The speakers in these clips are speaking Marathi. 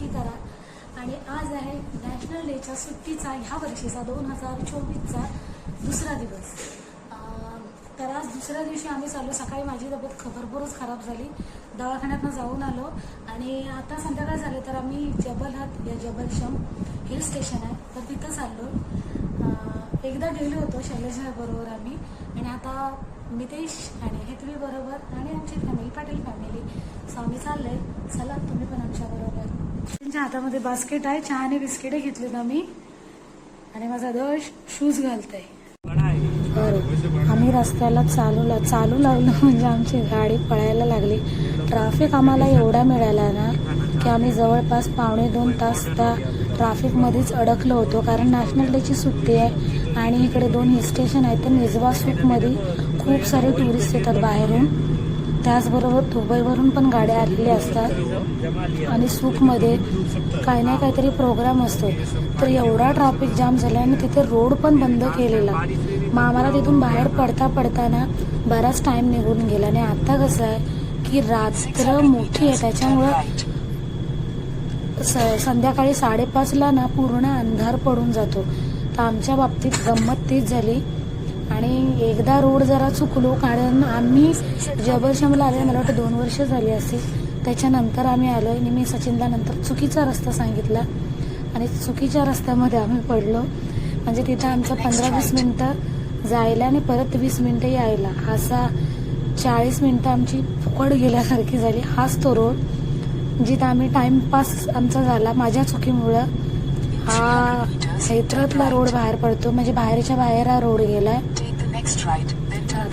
नक्की करा. आणि आज आहे नॅशनल डेच्या सुट्टीचा ह्या वर्षीचा दोन हजार चोवीसचा दुसरा दिवस. तर आज दुसऱ्या दिवशी आम्ही चाललो. सकाळी माझी तब्येत भरपूरच खराब झाली. दवाखान्यातनं जाऊन आलो. आणि आता संध्याकाळ झाले तर आम्ही जबलहात या जबलशम हिल स्टेशन आहे. तर तिथं चाललो. एकदा गेलो होतो शैलेशा बरोबर आम्ही. आणि आता मितेश आणि हेतवी बरोबर आणि आमची फॅमिली पाटील फॅमिली स्वामी आम्ही चला तुम्ही पण आमच्या बरोबर. त्यांच्या हातामध्ये बास्केट आहे. चहा आणि घेतली घेतलीत आम्ही. आणि माझा दश शूज घालतोय. आम्ही रस्त्याला चालू ला चालू लागलो म्हणजे आमची गाडी पळायला लागली. ट्रॅफिक आम्हाला एवढा मिळाला ना की आम्ही जवळपास पावणे दोन तास त्या ट्रॅफिकमध्येच अडकलो होतो. कारण नॅशनल डेची सुट्टी आहे आणि इकडे दोन हिल स्टेशन आहेत. तर निजवा सुखमध्ये खूप सारे टुरिस्ट येतात बाहेरून. त्याचबरोबर दुबईवरून पण गाड्या आलेल्या असतात. आणि सुखमध्ये काही ना काहीतरी प्रोग्राम असतो. तर एवढा ट्रॅफिक जाम झाला आणि तिथे रोड पण बंद केलेला. मग आम्हाला तिथून बाहेर पडता पडताना बराच टाइम निघून गेला. आणि आता कसं आहे की रात्र मोठी आहे. त्याच्यामुळं स- संध्याकाळी साडेपाचला ना पूर्ण अंधार पडून जातो. तर आमच्या बाबतीत गंमत तीच झाली. आणि एकदा रोड जरा चुकलो कारण आम्ही जबलशमला आले मला वाटतं दोन वर्ष झाली असतील त्याच्यानंतर आम्ही आलो आणि मी सचिनला नंतर चुकीचा रस्ता सांगितला. आणि चुकीच्या रस्त्यामध्ये आम्ही पडलो. म्हणजे तिथं आमचं पंधरा वीस मिनटं जायला आणि परत वीस मिनटं यायला. असा चाळीस मिनटं आमची फुकट गेल्यासारखी झाली. हाच तो रोड जिथं आम्ही टाइमपास आमचा झाला माझ्या चुकीमुळं. हा हैदरातला रोड बाहेर पडतो. म्हणजे बाहेरच्या बाहेर हा रोड गेलाय.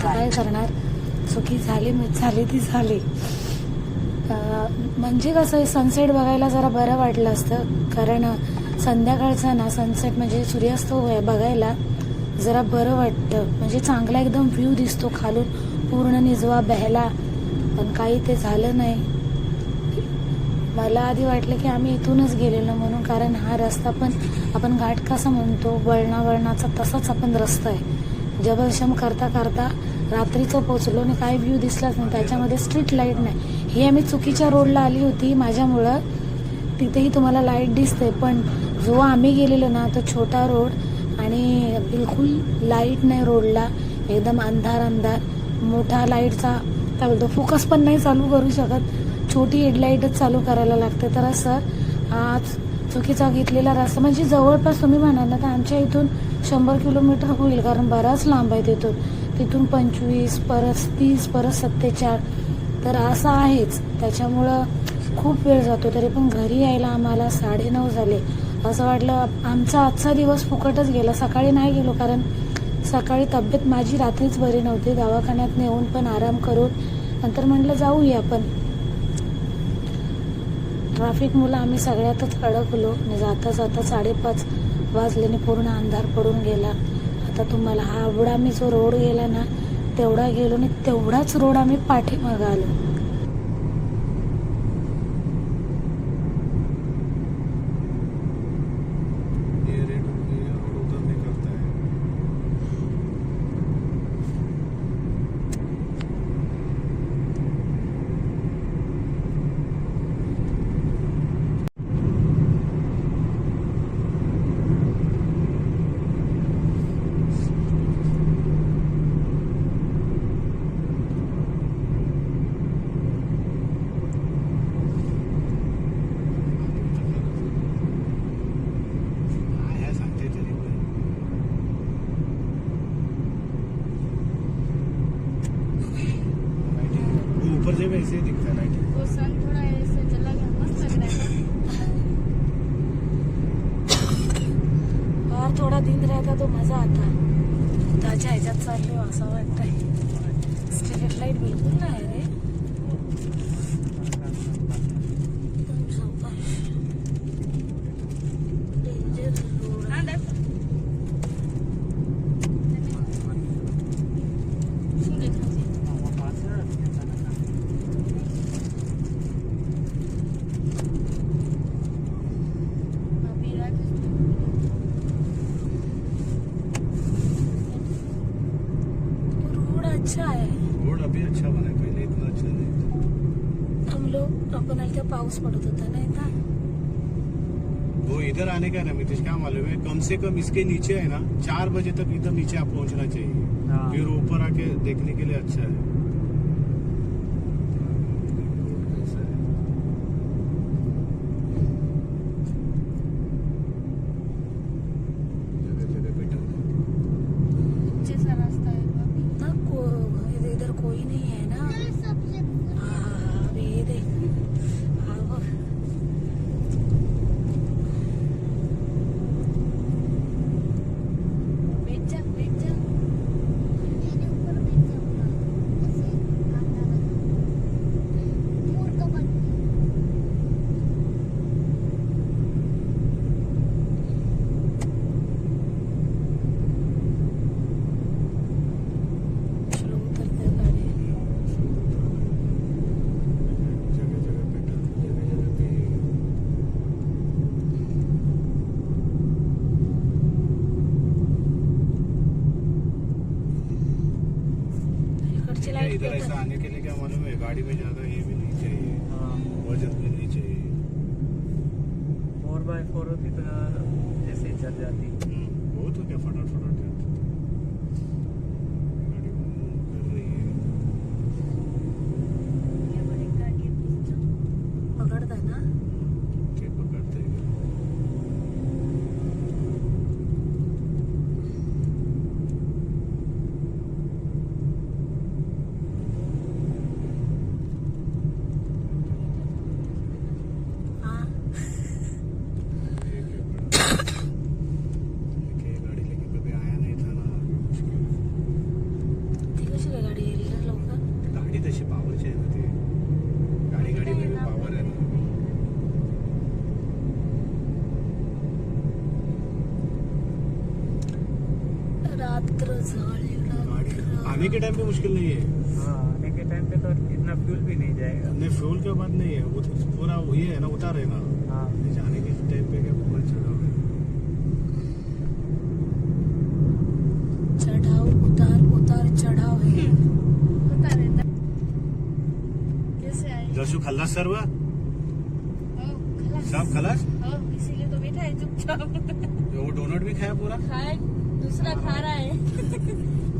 काय. करणार? चुकी झाली मी झाली ती झाली. म्हणजे कसं सनसेट बघायला जरा बरं वाटलं असतं. कारण संध्याकाळचा ना सनसेट म्हणजे सूर्यास्त होय- बघायला जरा बरं वाटतं. म्हणजे चांगला एकदम व्ह्यू दिसतो खालून पूर्ण निजवा बहला. पण काही ते झालं नाही. मला आधी वाटलं की आम्ही इथूनच गेलेलो म्हणून कारण हा रस्ता पण आपण घाट कसा म्हणतो वळणा वळणाचा तसाच आपण रस्ता आहे. जबलशम करता करता रात्रीचं पोचलो आणि काय व्ह्यू दिसलाच नाही. त्याच्यामध्ये स्ट्रीट लाइट नाही. ही आम्ही चुकीच्या रोडला आली होती. माझ्यामुळं तिथेही तुम्हाला लाइट दिसते पण जो आम्ही गेलेलो ना तो छोटा रोड आणि बिलकुल लाइट नाही रोडला एकदम अंधार अंधार. मोठा लाईटचा काय बोलतो फोकस पण नाही चालू करू शकत. छोटी हेडलाईटच चालू करायला लागते. तर असं आज चुकीचा घेतलेला रस्ता. म्हणजे जवळपास तुम्ही म्हणाल ना तर आमच्या इथून शंभर किलोमीटर होईल कारण बराच लांब आहे तिथून. तिथून पंचवीस परत तीस परत सत्तेचाळ. तर असं आहेच. त्याच्यामुळं खूप वेळ जातो तरी पण घरी यायला आम्हाला साडेनऊ झाले. असं वाटलं आमचा आजचा दिवस फुकटच गेला. सकाळी नाही गेलो कारण सकाळी तब्येत माझी रात्रीच बरी नव्हती. दवाखान्यात नेऊन पण आराम करून नंतर म्हटलं जाऊया आपण. ट्राफिक मुलं आम्ही सगळ्यातच अडकलो. आणि जाता जाता साडेपाच वाजल्याने पूर्ण अंधार पडून गेला. आता तुम्हाला हा एवढा आम्ही जो रोड गेला ना तेवढा गेलो आणि तेवढाच रोड आम्ही पाठीमागं आलो ये रेड ये रोड उधर निकलता है आया सांगते तरी पण वो ऊपर से वैसे ही दिखता है लाइटिंग वो सन थोड़ा ऐसे चला गया मस्त लग रहा है थोडा दिन रहता तो मजा आता। ताजा ह्याच्यात चाललो असं वाटतंय स्ट्रीट लाइट बिलकुल नाही आले तेव्हा पाऊस पडत होता नाही का? वो इधर आने का है ना नीतीश क्या मालूम है? कम से कम इसके नीचे है ना चार बजे तक इधर नीचे आप पहुंचना चाहिए। हाँ। फिर ऊपर आके देखने के लिए अच्छा है। इधर ऐसा आने के लिए क्या मालूम है? गाड़ी में ज़्यादा ये भी नहीं चाहिए। हाँ। वज़न भी नहीं चाहिए। फोर बाय फोर होती तो जैसे चल जाती। वो तो क्या फटाफट फटाफट जाती गाड़ी मूव कर रही है ये बड़ी गाड़ी है पिस्टन पकडता ना के पकड़ते हैं हा एक एक बड़ा- एक ये गाड़ी लेके कभी आया नहीं था ना मुश्किल ती कशी काय गाडी येईल ना लवकर गाडी तशी पावरची आहे ना ती गाडी गाडी मध्ये पावर आहे ना रात्र झाली गाड़ी रात्र आने के टाइम पे मुश्किल नहीं है। हाँ आने के टाइम पे तो इतना फ्यूल भी नहीं जाएगा। नहीं फ्यूल के बाद नहीं है। वो तो पूरा ये है ना उतार है ना। हाँ। जाने के टाइम पे क्या पूरा चढ़ा हुआ है? चढाव उतार उतार चढाव है। कैसे जसू खल्लास सर्व सब खलास इसीलिए तो बैठा है चुपचाप। वो डोनट भी खाया पूरा? खाए। दूसरा खा रहा है।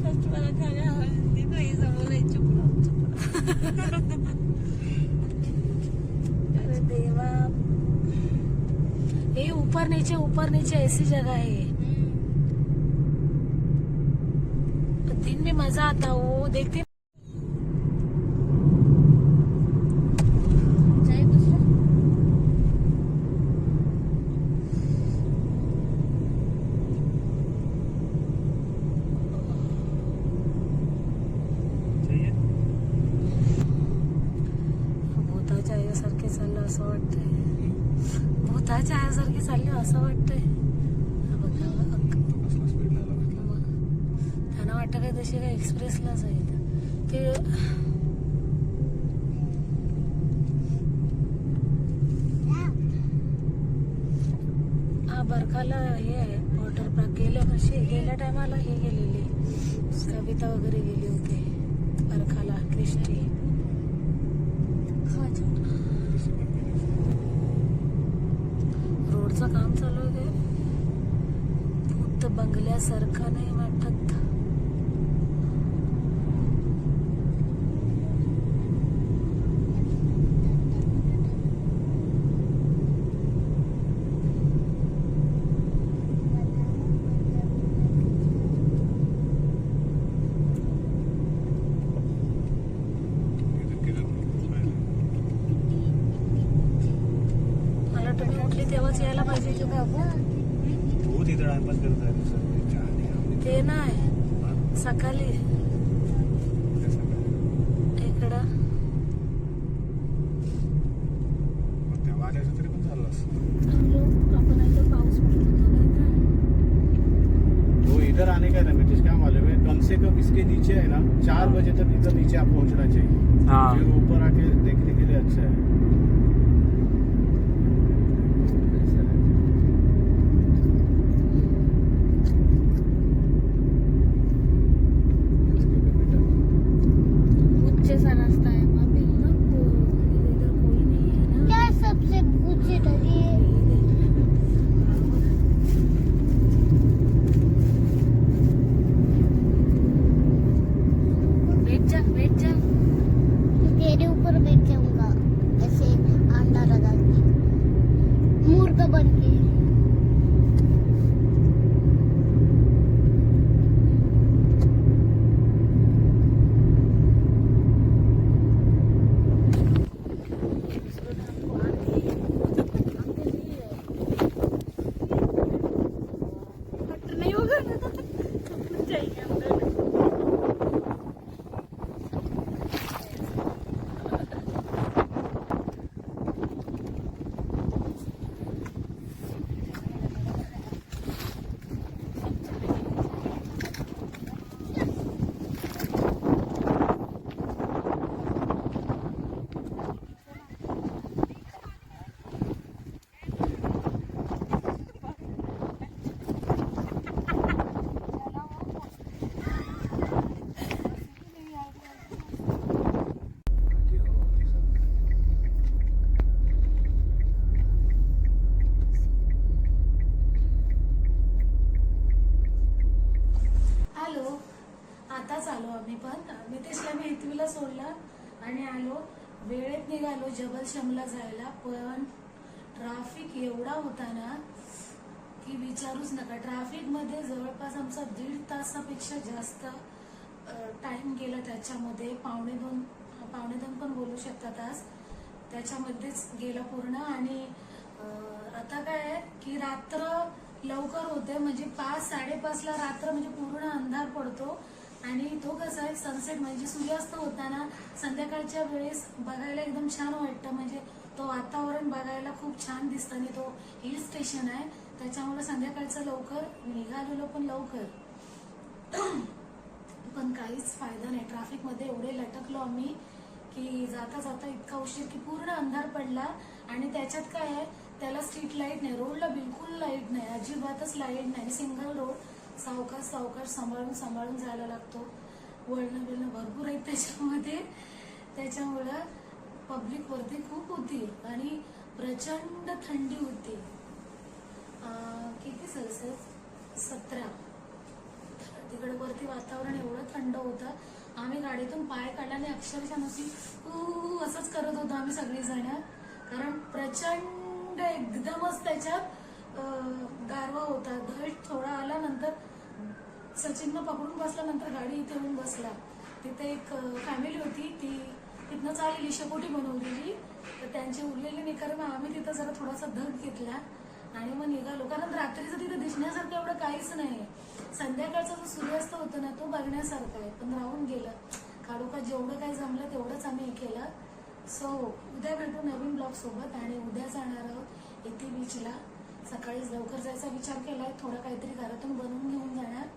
फ़र्स्ट वाला खा गया देखो ये सब बोले चुप रहो चुप रहो। अरे देवा। ये ऊपर नीचे ऊपर नीचे ऐसी जगह है। हम्म, दिन में मज़ा आता वो देखते मग वाटतं काय तशी काय एक्सप्रेसला जाईल ते हा बरखाला हे आहे वॉटर पार्क गेल्या वर्षी गेल्या टायमाला हे गेलेली. कविता वगैरे गेली होती बरखाला कृष्णी रोडचं काम चालू आहे भूत बंगल्यासारखं नाही वाटत इधर किधर मला तुम्ही यायला पाहिजे की बाबू तू तिथं टाइमपास करत आहे ते नाही हा? सकाळी? इकडं मग तेव्हा आल्याचं तरी पण चाललं असतं थांबलो. आपण इथं पाऊस पडत होता नाही का? वो इधर आने का है ना नीतीश क्या मालूम है कम से कम इसके नीचे है ना चार बजे तक इधर नीचे आप पहुंचना चाहिए हाँ ऊपर आके देखने के लिए अच्छा है पण नितेशला मी सोडला आणि आलो. वेळेत निघालो जबल शमला जायला पण ट्राफिक एवढा होता ना की विचारूच नका. ट्राफिकमध्ये जवळपास आमचा दीड तासापेक्षा जास्त टाइम गेला त्याच्यामध्ये. पावणे दोन पावणे दोन पण बोलू शकतात आज. त्याच्यामध्येच गेला पूर्ण आणि आता काय आहे की रात्र लवकर होते. म्हणजे पाच साडेपाचला रात्र म्हणजे पूर्ण अंधार पडतो. आणि तो कसा आहे सनसेट म्हणजे सूर्यास्त होताना संध्याकाळच्या वेळेस बघायला एकदम छान वाटतं. म्हणजे तो वातावरण बघायला खूप छान दिसतं आणि तो हिल स्टेशन आहे. त्याच्यामुळे संध्याकाळचं लवकर निघालेलो पण लवकर. पण काहीच फायदा नाही. ट्रॅफिकमध्ये एवढे लटकलो आम्ही की जाता जाता इतका उशीर की पूर्ण अंधार पडला. आणि त्याच्यात काय आहे त्याला स्ट्रीट लाइट नाही रोडला बिलकुल लाइट नाही अजिबातच लाइट नाही. सिंगल रोड सावकाश सावकाश सांभाळून सांभाळून जायला लागतो. वळणं बिळणं भरपूर आहेत त्याच्यामध्ये. त्याच्यामुळं पब्लिक वरती खूप होती आणि प्रचंड थंडी होती. किती सेल्सिअस सतरा. तिकडे वरती वातावरण एवढं थंड होतं. आम्ही गाडीतून पाय काढल्याने अक्षरशः नशी ऊ असंच करत होतो आम्ही सगळीजण. कारण प्रचंड एकदमच त्याच्यात गारवा होता. धड थोडा आला नंतर सचिननं पकडून बसल्यानंतर गाडी इथे येऊन बसला. तिथे एक फॅमिली होती. ती तिथनं चाललेली शेकोटी बनवलेली तर त्यांची उरलेली निकर मग आम्ही तिथं जरा थोडासा धग घेतला. आणि मग निघालो. कारण रात्रीचं तिथे दिसण्यासारखं एवढं काहीच नाही संध्याकाळचा जो सूर्यास्त होतो ना तो बघण्यासारखा आहे. पण राहून गेलं. काढोका जेवढं काही जमलं तेवढंच आम्ही हे केलं. सो उद्या भेटू नवीन ब्लॉग सोबत. आणि उद्या जाणार आहोत इथे बीचला सकाळीच लवकर जायचा विचार केलाय थोडं काहीतरी घरातून बनवून घेऊन जाणार.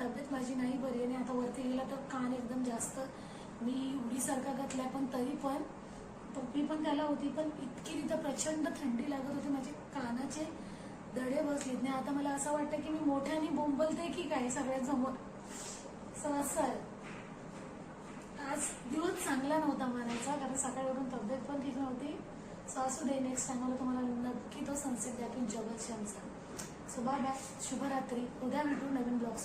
तब्येत माझी नाही बरी आणि आता वरती गेला तर कान एकदम जास्त. मी उडीसारखा घातलाय पण तरी पण टोपी पण त्याला होती पण इतकी तिथं प्रचंड थंडी लागत होती माझे कानाचे दडे बसलेत. नाही आता मला असं वाटतं की मी मोठ्याने बोंबलते की काय सगळ्यांसमोर सो सर आज दिवस चांगला नव्हता म्हणायचा कारण सकाळवरून तब्येत पण ठीक नव्हती. सो असू दे नेक्स्ट टाइमला तुम्हाला नक्की तो सनसेट दाखवून जगत आमचा सो बाय बाय शुभरात्री. उद्या भेटू नवीन ब्लॉग